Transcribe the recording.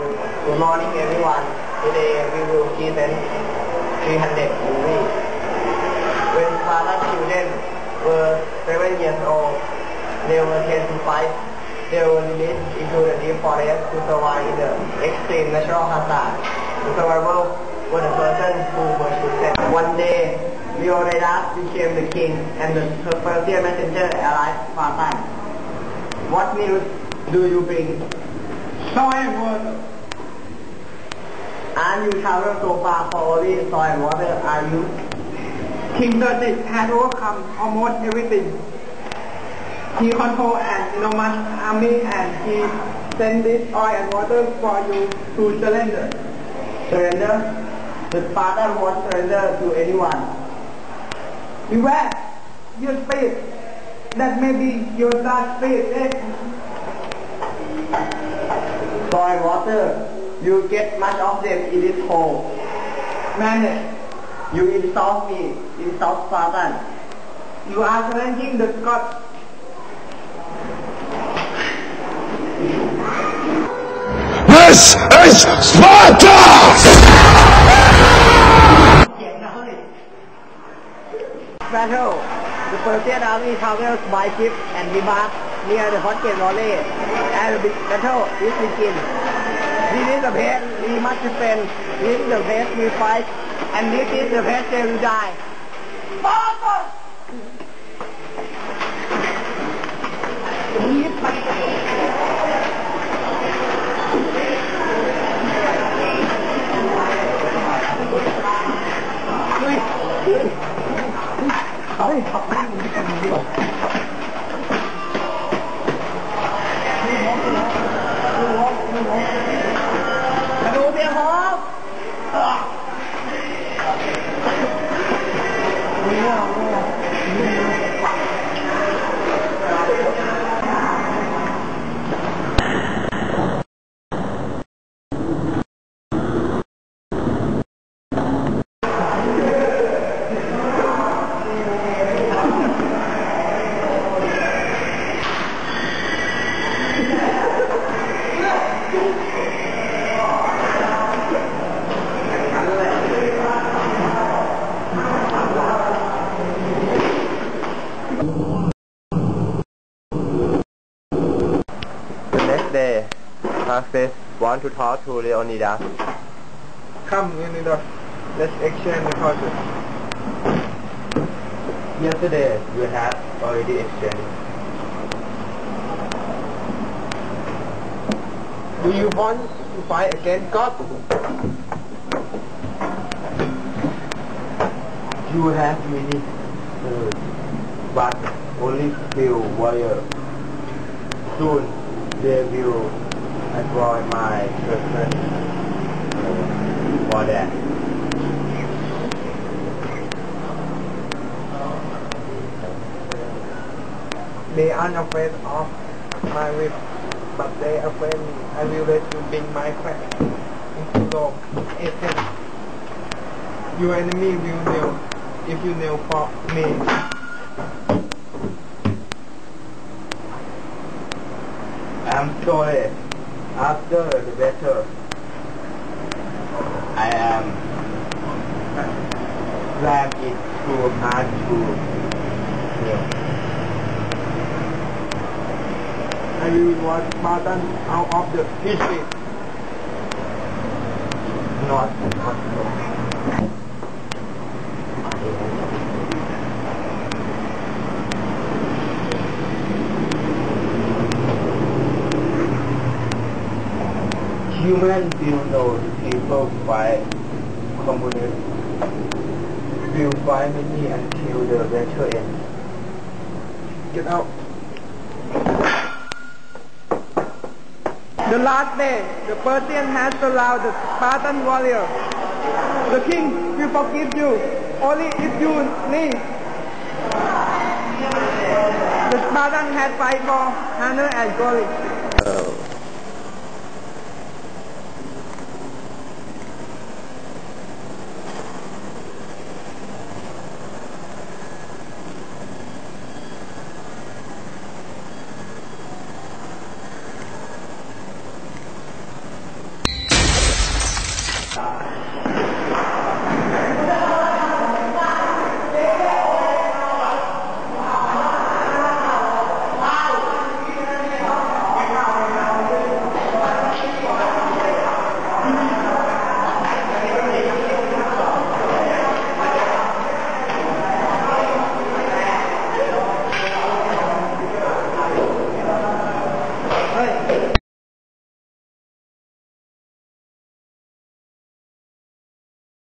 Good morning everyone. Today we will present 300 movie. When Spartan children were 7 years old, they were 10 to 5. They were released into the deep forest to survive in the extreme natural hazard. The survival was the person who was chosen. One day, Leonidas became the king and the Persian messenger arrived Spartan. What news do you bring? Soil and water. And you far for only soil and water, are you? King Xerxes had overcome almost everything. He controlled an enormous army and he sent this oil and water for you to surrender. Surrender? The father won't surrender to anyone. Beware, your spirit. That may be your spirit. Eh? Soil water, you get much of them in this hole. Manage. You insult me, insult Spartan. You are challenging the gods. This is Sparta! Battle. The Persian army travels by ship and near the Hotgate Valley, and the battle is begin. This is the place we must defend. This is the place we fight, and this is the place where we die. Sparta! Hello, Harfest want to talk to Leonidas. Come, Leonidas. Let's exchange the culture. Yesterday, you had already exchanged. Do you want to fight against God? You have many birds, but only few warriors. Soon they will destroy my children. For that. They aren't afraid of my whip, but they are afraid me. I will let you bring my friend into Rome. Athens. Your enemy will kneel if you kneel for me. I'm sorry. After the better. I am glad it's too hard to heal. I will watch Spartan out of the history. Not possible. Human know the people fight communist will fight many until the battle ends. Get out. The last day, the Persian has surrounded the Spartan warrior. The king will forgive you only if you leave. The Spartan had fight for honor and glory. Oh.